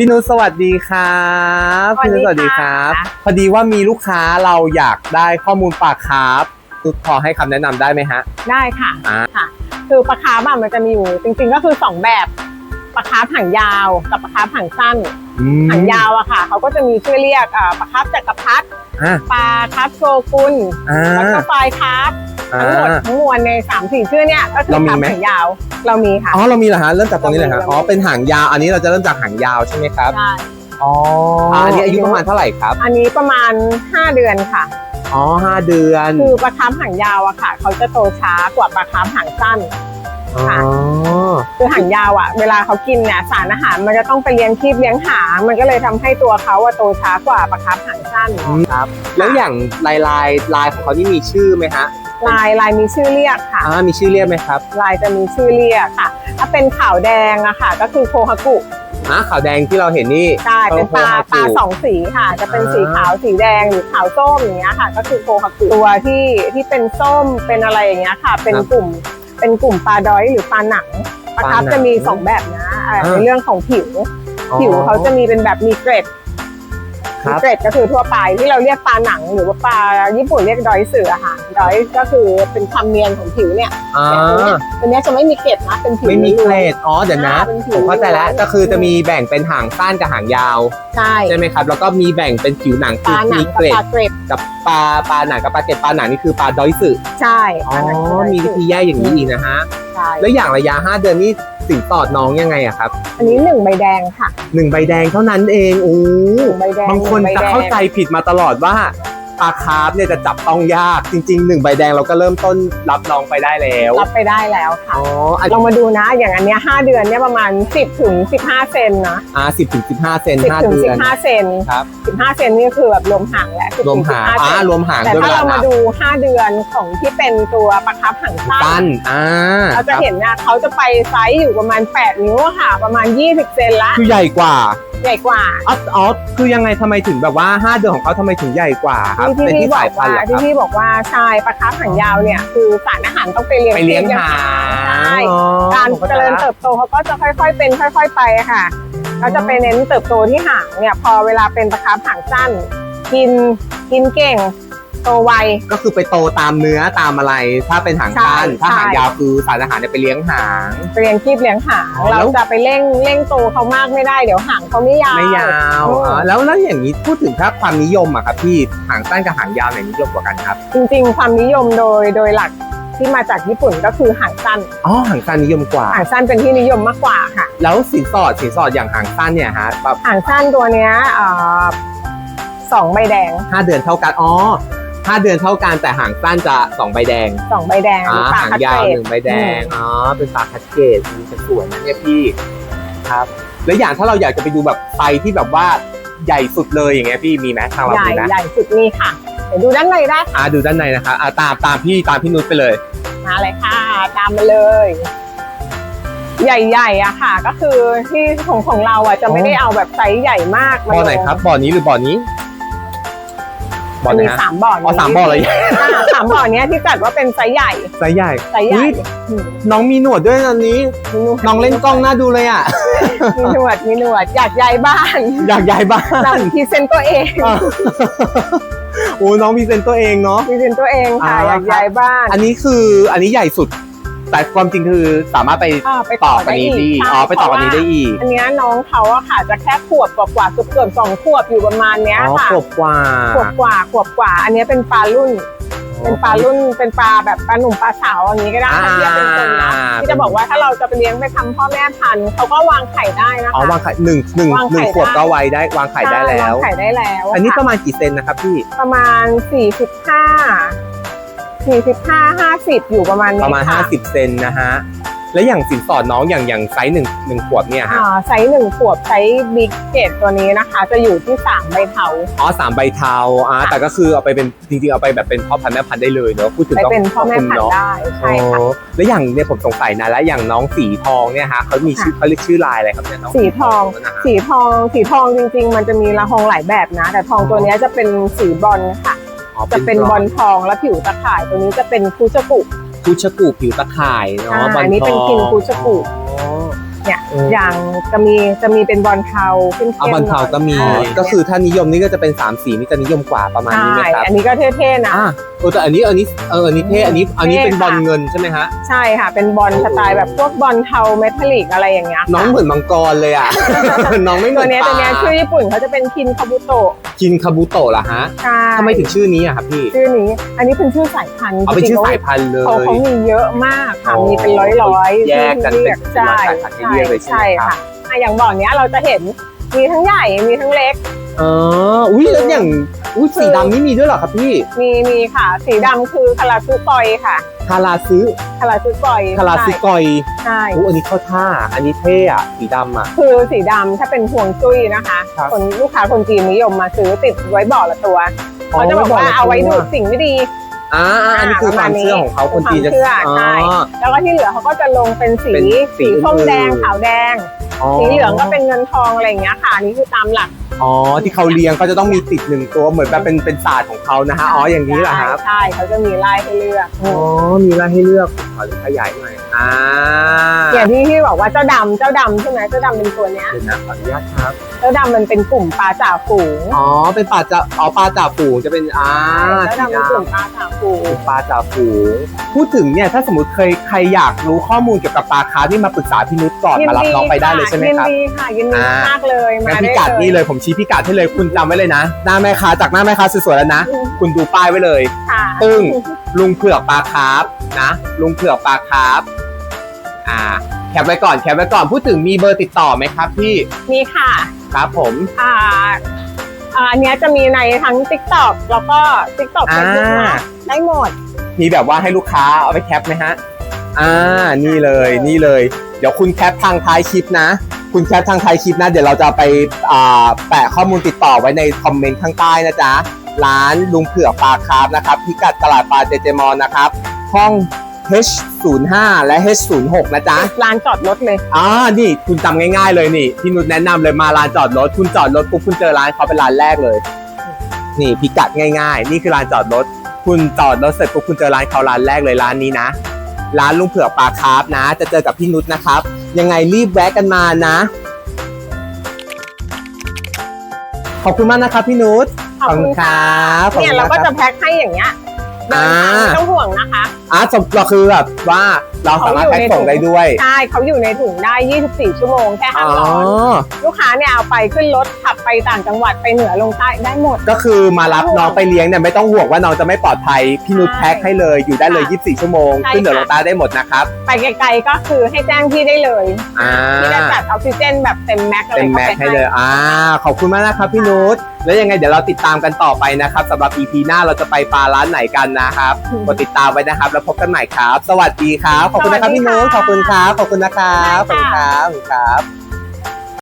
พี่นุชสวัสดีครับสวัสดีพี่นุชสวัสดีครับค่ะพอดีว่ามีลูกค้าเราอยากได้ข้อมูลปลาคาร์ฟนุชพอให้คำแนะนำได้ไหมฮะ ได้ค่ะอ่า ค่ะ คือปลาคาร์ฟอะมันจะมีอยู่จริงๆก็คือสองแบบปลาคาร์ฟหางยาวกับปลาคาร์ฟหางสั้นอืมหางยาวอะค่ะเขาก็จะมีชื่อเรียกอ่าปลาคาร์ฟจักรพรรดิอ่าปลาคาร์ฟโชกุนอ่าแล้วก็ปลายคาร์ฟอ่า ทั้งหมดทั้งมวลในสามสี่ชื่อเนี่ยก็คือเรามีคาร์ฟไหม หางยาว เรามีค่ะ อ๋อเรามีเหรอฮะเริ่มจากตรงนี้เลยฮะเรามี อ๋อเป็นหางยาวอันนี้เราจะเริ่มจากหางยาวใช่ไหมครับใช่อ๋ออันนี้อายุประมาณเท่าไหร่ครับอันนี้ประมาณ 5 เดือนค่ะ อ๋อห้าเดือนคือปลาคาร์ฟหางยาวอะค่ะ เขาจะโตช้ากว่าปลาคาร์ฟหางสั้น อ๋อ ค่ะ คือหางยาวอะเวลาเขากินเนี่ยสารอาหารมันจะต้องไปเลี้ยงคีบเลี้ยงหางมันก็เลยทำให้ตัวเขาอะโตช้ากว่าปลาคาร์ฟหางสั้นครับแล้วอย่างลายลายลายของเขานี่มีชื่อไหมฮะ ลายลายมีชื่อเรียกค่ะอ่ามีชื่อเรียกไหมครับลายจะมีชื่อเรียกค่ะ ถ้าเป็นขาวแดงอะค่ะ ก็คือโคฮากุอ่าขาวแดงที่เราเห็นนี่ใช่เป็นปลาโคฮากุปลาสองสีค่ะ จะเป็นอ่าสีขาวสีแดงหรือขาวส้มอย่างเงี้ยค่ะ ก็คือโคฮากุตัวที่ที่เป็นส้มเป็นอะไรอย่างเงี้ยค่ะ เป็นกลุ่มเป็นกลุ่มปลาดอยหรือปลาหนังปลาคาร์ฟจะมีสองแบบนะเอ่อในเรื่องของผิวผิวเขาจะมีเป็นแบบมีเกร็ด ครัมีบเกร็ดก็คือทั่วไปที่เราเรียกปลาหนังหรือว่าปลาญี่ปุ่นเรียกดอยเสือค่ะดอยก็คือเป็นความเนียนของผิวเนี่ยอ่าตัวเนี้ยจะไม่มีเกร็ดนะเป็นผิวไม่มีเกล้รวนดอ๋อเดี๋ยวนะอ่าเป็นผิวผมเข้าใจแล้วก็คือจะมีแบ่งเป็นหางสั้นกับหางยาวๆใช่ใช่ไหมครับ แล้วก็มีแบ่งเป็นผิวหนังปคือลาหนัมีงเกกับรดปลาเกร็ดกับปลาปลาหนังกับปลาเกรดปลาหนังนี่คือปลาดอยสึใช่อ๋อปลาหนังกับดอยมีเสืวิอธีแยกอย่างนี้อีกนะฮะใช่แล้วอย่างระยะ 5 เดือนนี่ สินสอดน้องยังไงอะครับอันนี้หนึ่งใบแดงค่ะ หนึ่งใบแดงเท่านั้นเองโอ้หนึ่งใบแดงบางคนหใบจะแดงเข้าใจผิดมาตลอดว่า ปลาคาร์ฟเนี่ยจะจับต้องยากจริงๆหนึ่งใบแดงเราก็เริ่มต้นรับน้องไปได้แล้วรับไปได้แล้วค่ะอ๋ออันลองมาดูนะ อย่างอันเนี้ยห้าเดือนเนี่ยประมาณ 10ถึง15 เซนนะอ่าสิบถึงสิบห้าเซนห้า10ถึงเดือน15เซนครับ15เซนนี่คือแบบรวมหางแล้ว10รวมถึหาง15อ่าเซนรวมหางแต่ด้วยถ้าเวลาเรามานับดู 5 เดือนของที่เป็นตัวปลาคับหางสั้สั้นนอ่าเราจะครับเห็นนะเขาจะไปไซส์อยู่ประมาณ 8 นิ้วอะค่ะ ประมาณ 20 เซนละ คือใหญ่กว่า ใหญ่กว่าอ๋ออ๋อคือยังไงทำไมถึงแบบว่า 5 เดือนของเขาทำไมถึงใหญ่กว่าครับที่เป็นพี่ที่บอสายกพันว่าธุ์เหรอครับที่พี่บอกว่าใช่ปลาคับหางยาวเนี่ยคือสารอาหารต้องไปเลี้ยงไปเลี้ยงหาใช่อ๋อการผมข้เจริญเติบโตเขาก็จะค่อย ๆ เป็นค่อย ๆ ไปค่ะเขาจะไปเน้นเติบโตที่หางเนี่ยพอเวลาเป็นปลาคับหางสั้น กินกินเก่ง โตไว ก็คือไปโตตามเนื้อตามอะไร ถ้าเป็นหางสั้นใช่ถ้าหางใช่ ยาวคือสารอาหารเนี่ยไปเลี้ยงหางไปเลี้ยงคีบเลี้ยงหางอ๋อแล้เราว จะไปเร่งเร่งโตเขามากไม่ได้เดี๋ยวหางเขาไม่ยาว ไม่ยาวอืม อ๋อแล้วแล้วอย่างนี้พูดถึงถ้าความนิยมอะครับพี่หางสั้นกับหางยาวไหนนิยมกว่ากันครับจริงๆ ความนิยมโดยโดยหลักที่มาจากญี่ปุ่นก็คือหางสั้น อ๋อหางสั้นนิยมกว่า หางสั้นเป็นที่นิยมมากกว่าค่ะ แล้วสินสอดสินสอดอย่างหางสั้นเนี่ยฮะแบบหางสั้นตัวเนี้ยเอ่อสองใบแดง ห้าเดือนเท่ากันอ๋อ ห้าเดือนเท่ากันแต่หางสั้นจะสองใบแดงสองใบแดงอ่าปลาหางคัดยาวเกหรดนึ่งใบแดงอ๋อเป็นปลาคัดเกตมีสวยนะเนี่ยพี่ครับ แล้วอย่างถ้าเราอยากจะไปดูแบบไซส์ที่แบบว่าใหญ่สุดเลยอย่างเงี้ยพี่มีไหมทางเราใหญ่มีไหมใหญ่สุดนี่ค่ะ เดี๋ยวดูด้านในได้ค่ะอ่าดูด้านในนะคะอ่าตามตามพี่ตามพี่นุชไปเลย มาเลยค่ะ ตามมาเลย ใหญ่ๆอะค่ะ ก็คือที่ของของเราอะจะไม่ได้เอาแบบไซส์ใหญ่มากบ่อไหนครับบ่อนี้หรือบ่อนี้ บ่อไหนมีฮะสามบ่ออ๋อสามบ่อเลยอ่าสามบ่อเนี้ยที่จัดว่าเป็นไซส์ใหญ่ ไซส์ใหญ่ไซส์ใหญ่ อุ๊ยอืมน้องมีหนวดด้วยตอนนี้มีหวดน้องเล่นกล้องน่าดูเลยอะ มีหนวดมีหนวดอยากย้ายบ้านอยากย้ายบ้านนำพรีเซนต์ตัวเองอะโอ้น้องมีเซนตัวเองเนาะ พรีเซนต์ตัวเองค่ะอ่า อยากย้ายบ้าน อันนี้คืออันนี้ใหญ่สุด แต่ความจริงคือสามารถไปอ่าไปต่ต่ออกันได้นี้อีดีกอ๋อไปต่อกันนี้ได้เพราะว่าอีกอันเนี้ยน้องเขาอะค่ะจะแค่ขวบกว่าๆเกือบเกือบๆสองขวบอยู่ประมาณเนี้ยอ๋อค่ะขวบกว่าขวบกว่าขวบกว่า อันเนี้ยเป็นปลารุ่น เป็นปลารุ่นเป็นปลาแบบปลาหนุ่มปลาสาวอย่างนี้ก็ได้ถ้าเทียบเป็นคนนะที่จะบอกว่าถ้าเราจะไปเลี้ยงไปทำพ่อแม่พันธุ์เขาก็วางไข่ได้นะคะอ๋อวางไข่หนึ่งหนึ่งวางหนึ่งไข่ขวบได้ ก็ไวได้วางไข่ได้แล้ววางไข่ได้แล้วอันนี้ปค่ะระมาณกี่เซนนะครับพี่ ประมาณ 45 45 50 อยู่ประมาณนี้ประมาณ ค่50 เซนนะฮะ แล้วอย่างสินสอดน้องอย่างอย่างไซส์หนึ่งหนึ่งขวบเนี่ยฮะ อ่าไซส์หนึ่งขวบไซส์บิ๊กเกตตัวนี้นะคะ จะอยู่ที่3ใบเถาอ๋อสามใบเทาอ่าค่ะแต่ก็คือเอาไปเป็นจริงๆเอาไปแบบเป็นพ่อพันธุ์แม่พันธุ์ได้เลยเนอะพูดถึงไปก็เป็นพ่อแม่ขบคุณพันเนาะธุ์ได้ใช่ค่ะอ๋อแล้วอย่างเนี่ยผมสงสัยนะแล้วอย่างน้องสีทองเนี่ยฮะเขามีชื่อเขาเรียกชื่อลายอะไรครับเนี่ยน้องสีทอง นะฮะ สีทองสีทองจริง ๆ มันจะมีละทองหลายแบบนะ แต่ทองตัวเนี้ยจะเป็นสีบอลค่ะอ๋อ จะเป็นบอลทองและผิวตะข่ายตัวนี้จะเป็นคูชกุคุชกูผิวตะข่ายเนาะอ่าบอลอันนี้เป็นทองคิงคุชกุอ๋อเนี่ยอย่างจะมีจะมีเป็นบอลเทาขึ้นเอาเข้มบอลเทาก็มีหน่อยก็คือถ้านิยมนี่ก็จะเป็น3สีนี่จะนิยมกว่าประมาณใช่นี้ไหมครับอันนี้ก็เท่ๆนะอ่าโอ้แต่อันนี้อันนี้เอออันนี้เท่อันนี้อันนี้เป็นบอลเงินใช่ไหมฮะใช่ค่ะ เป็นบอลสไตล์แบบพวกบอลเทาเมทัลลิกอะไรอย่างเงี้ยค่ะน้องเหมือนมังกรเลยอะ น้องไม่เหมืตัอวนเนี้ยปตัวเนี้ยลาชื่อญี่ปุ่นเขาจะเป็นคินคาบุโตะกินคาบูโตะเหรอฮะใช่ทำไมถึงชื่อนี้อะครับพี่ชื่อนี้ อันนี้เป็นชื่อสายพันธุ์เอาเป็นชื่อจริงๆสายพันธุ์เลเขายเขามีเยอะมากค่ะอ๋อมีเป็นร้อยร้อยๆแยกกันที่เป็นเรียกใช่สายพันธุ์ให้เรียกเลยใช่ใช่ไหมครับค่ะอะอย่างบ่อเนี้ยเราจะเห็นมีทั้งใหญ่มีทั้งเล็ก อ๋ออุ้ยแล้วอย่างอุ้ยสีดำนี่มีด้วยเหรอครับพี่มีมีค่ะ สีดำคือคาราซุปอยค่ะคาราซึคาราซุปอยคาราซึกอยใช่อู้อันนี้เข้าท่า อันนี้เท่อะสีดำอะ คือสีดำถ้าเป็นห่วงจุ้ยนะคะครับคนลูกค้าคนจีนนิยมมาซื้อติดไว้บ่อละตัวเขาจะบอกว่าเอาไว้ดูดสิ่งไม่ดี อ่าอ่าอันนี้คือความเชื่อของเขาคนจีนจะความเชื่อใช่อ๋อแล้วก็ที่เหลือเขาก็จะลงเป็นสีเป็นสีสีส้มอื่นๆแดงขาวแดงอ๋อสีเหลืองก็เป็นเงินทองอะไรอย่างเงี้ยค่ะอันนี้คือตามหลัก อ๋อที่เขาเลี้ยงเขาจะต้องมีติดหนึ่งตัวเหมือนแบบเป็นเป็นศาสตร์ของเขานะฮะอ๋ออย่างนี้เหรอครับใช่เขาจะมีไล่ให้เลือกอ๋อมีร้านให้เลือกขอขยายหน่อย อ่าอย่างที่ที่บอกว่าเจ้าดำเจ้าดำใช่ไหมเจ้าดำเป็นตัวเนี้ย เดี๋ยวนะขออนุญาตครับ เจ้าดำมันเป็นกลุ่มปลาจ่าฝูงอ๋อ เป็นปลาจะอ๋อปลาจ่าฝูงจะเป็นอ่าเจ้าสีดำเป็นกลุ่มดำปลาจ่าฝูงเป็นปลาจ่าฝูง พูดถึงเนี่ยถ้าสมมติเคยใครอยากรู้ข้อมูลเกี่ยวกับปลาคาร์ฟนี่มาปรึกษาพี่นุชก่อนมารับน้องไปได้เลยใช่ไหมครับ ยินดีค่ะยินดีอ่ามมากเลยมางั้นได้พิกัดนี่เลยผมชี้พิกัดให้เลยคุณจำไว้เลยนะ หน้าแม่ค้าจากหน้าแม่ค้าสวยๆแล้วนะ คุณดูป้ายไว้เลย ค่ะ ตึ้งลุงเผือกปลาคาร์ฟนะ ลุงเผือกปลาคาร์ฟ อ่าแคปไว้ก่อนแคปไว้ก่อนพูดถึงมีเบอร์ติดต่อไหมครับพี่มีค่ะครับผมอ่าอ่าอันเนี้ยจะมีในทั้ง TikTok แล้วก็ TikTok อ่า Facebook นะได้หมด มีแบบว่าให้ลูกค้าเอาไปแคปไหมฮะอ่านี่เลยนี่เลย เดี๋ยวคุณแคปทางท้ายคลิปนะ คุณแคปทางท้ายคลิปนะ เดี๋ยวเราจะไปอ่าแปะข้อมูลติดต่อไว้ในคอมเมนต์ข้างใต้นะจ๊ะร้านลุงเผือกปลาคาร์ฟนะครับพิกัดตลาดปลาเจเจมอนนะครับห้อง H05 และ H06 นะจ๊ะร้านจอดรถเลย อ่า นี่คุณจำง่ายๆเลยนี่ พี่นุชแนะนำเลยมาร้านจอดรถ คุณจอดรถปุ๊บคุณเจอร้านเขาเป็นร้านแรกเลย นี่พิกัดง่ายๆ นี่คือร้านจอดรถ คุณจอดรถเสร็จปุ๊บคุณเจอร้านเขาร้านแรกเลยร้านนี้นะ ร้านลุงเผือกปลาคาร์ฟนะ จะเจอกับพี่นุชนะครับ ยังไงรีบแวะกันมานะ ขอบคุณมากนะครับพี่นุชขอบคุณค่ะขอบเนี่ยคุณเราคก็รับจะแพ็คให้อย่างเงี้ยเดินทางไม่ต้องห่วงนะคะ อะจบเราคือแบบว่าเราสามารถแพ็คส่งได้ด้วย ใช่เขาอยู่ในถุงได้ 24 ชั่วโมงแค่ห้าอ๋อร้อนลูกค้าเนี่ยเอาไปขึ้นรถขับไปต่างจังหวัดไปเหนือลงใต้ได้หมด ก็คือมารับน้องไปเลี้ยงเนี่ยไม่ต้องห่วงว่าน้องจะไม่ปลอดภัยพี่นุชใช่แพ็คให้เลยอยู่ได้เลยค่ะ24 ชั่วโมงใช่ขึ้นเหนือลค่ะงใต้ได้หมดนะครับ ไปไกลๆก็คือให้แจ้งพี่ได้เลยอ่าพี่จะจัดออกซิเจนแบบเต็มแม็กซ์อะไรเต็มเข้าแม็กไปซ์ให้เลยอ่าขอบคุณมากนะครับพี่นุชแล้วยังไงเดี๋ยวเราติดตามกันต่อไปนะครับสำหรับ EP หน้าเราจะไปปลาร้านไหนกันนะครับกดติดตามไว้นะครับแล้วพบกันใหม่ครับ สวัสดีครับ ขอบคุณนะครับพี่นุชขอบคุณครับ ขอบคุณนะครับขอบคุณครับขอบคุณครับ